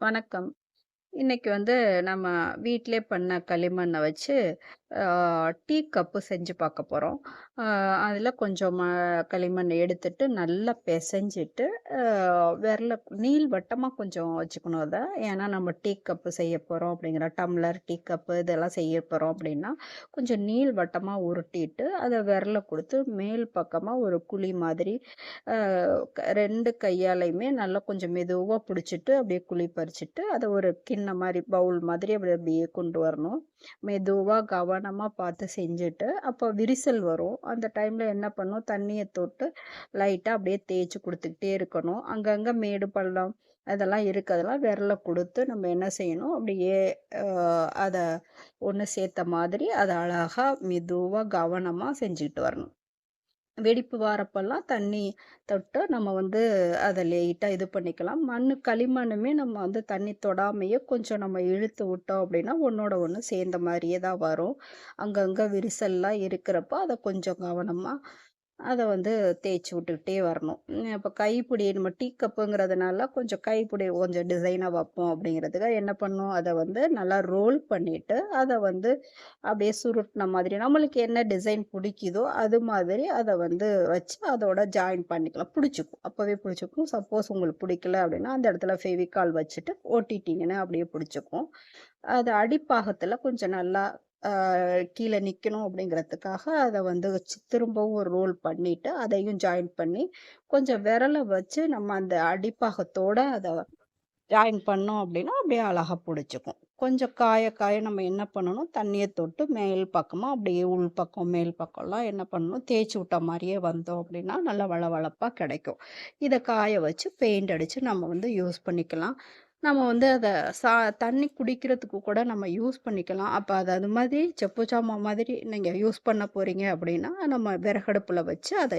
வணக்கம். இன்னைக்கு வந்து நம்ம வீட்டிலே பண்ண களிமண்ணை வச்சு, டீ கப்பு செஞ்சு பார்க்க போகிறோம் அதில் கொஞ்சம் ம களிமண் எடுத்துட்டு, நல்லா பிசைஞ்சிட்டு விரல விரல நீள்வட்டமா கொஞ்சம் வச்சுக்கணும் அதை. ஏன்னா நம்ம டீ கப்பு செய்ய போகிறோம் அப்படிங்கிற டம்ளர், டீ கப்பு இதெல்லாம் செய்ய போகிறோம் அப்படின்னா, கொஞ்சம் நீள்வட்டமா உருட்டிட்டு, அதை விரல கொடுத்து மேல் பக்கமாக ஒரு குழி மாதிரி, ரெண்டு கையாலையுமே நல்லா கொஞ்சம் மெதுவாக பிடிச்சிட்டு அப்படியே குழி பறிச்சிட்டு அதை ஒரு கிண்ணம் மாதிரி பவுல் மாதிரி அப்படி அப்படியே கொண்டு வரணும். மெதுவாக கவனமாக பார்த்து செஞ்சுட்டு, அப்போ விரிசல் வரும். அந்த டைமில் என்ன பண்ணணும், தண்ணியை தொட்டு லைட்டாக அப்படியே தேய்ச்சி கொடுத்துக்கிட்டே இருக்கணும். அங்கங்கே மேடு பள்ளம் அதெல்லாம் இருக்கிறதெல்லாம் விரல கொடுத்து நம்ம என்ன செய்யணும், அப்படியே அதை ஒன்று சேர்த்த மாதிரி, அதை அழகாக மெதுவாக கவனமாக செஞ்சுக்கிட்டு வரணும். வெடிப்பு வாரப்பெல்லாம் தண்ணி தொட்டு நம்ம வந்து அதை லேட்டாக இது பண்ணிக்கலாம். மண் களிமண்ணுமே நம்ம வந்து தண்ணி தொடாமையே கொஞ்சம் நம்ம இழுத்து விட்டோம் அப்படின்னா, ஒன்றோட ஒன்று சேர்ந்த மாதிரியே தான் வரும். அங்கங்கே விரிசல்லாம் இருக்கிறப்போ, அதை கொஞ்சம் கவனமாக அதை வந்து தேய்ச்சி விட்டுக்கிட்டே வரணும். இப்போ கைப்பிடி நம்ம டீ கப்புங்கிறதுனால கொஞ்சம் கைப்பிடி கொஞ்சம் டிசைனாக வைப்போம் அப்படிங்கிறதுக்கு என்ன பண்ணும் அதை வந்து நல்லா ரோல் பண்ணிட்டு, அதை வந்து அப்படியே சுருட்டின மாதிரி நம்மளுக்கு என்ன டிசைன் பிடிக்குதோ அது மாதிரி அதை வந்து வச்சு அதோட ஜாயின் பண்ணிக்கலாம். பிடிச்சிக்கும் அப்போவே பிடிச்சிக்கும் சப்போஸ் உங்களுக்கு பிடிக்கல அப்படின்னா, அந்த இடத்துல ஃபெவிகால் வச்சுட்டு ஓட்டிட்டிங்கன்னா அப்படியே பிடிச்சிக்கும் அது அடிப்பாகத்தில் கொஞ்சம் நல்லா கீழே நிற்கணும் அப்படிங்கிறதுக்காக, அதை வந்து திரும்பவும் ஒரு ரோல் பண்ணிட்டு, அதையும் ஜாயின் பண்ணி, கொஞ்சம் விரலை வச்சு நம்ம அந்த அடிப்பாகத்தோட அதை ஜாயின் பண்ணோம் அப்படின்னா, அப்படியே அழகாக பிடிச்சிக்கும் கொஞ்சம் காய காய நம்ம என்ன பண்ணணும், தண்ணியை தொட்டு மேல் பக்கமாக அப்படியே உள் பக்கம், மேல் பக்கம்லாம் என்ன பண்ணணும், தேய்ச்சி விட்ட மாதிரியே வந்தோம் அப்படின்னா, நல்லா வளவளப்பாக கிடைக்கும். இதை காய வச்சு பெயிண்ட் அடித்து நம்ம வந்து யூஸ் பண்ணிக்கலாம். நம்ம வந்து அதை சா தண்ணி குடிக்கிறதுக்கு கூட நம்ம யூஸ் பண்ணிக்கலாம். அப்போ அது அது மாதிரி செப்பு சாமான் மாதிரி நீங்கள் யூஸ் பண்ண போகிறீங்க அப்படின்னா, நம்ம விறகடுப்பில் வச்சு அதை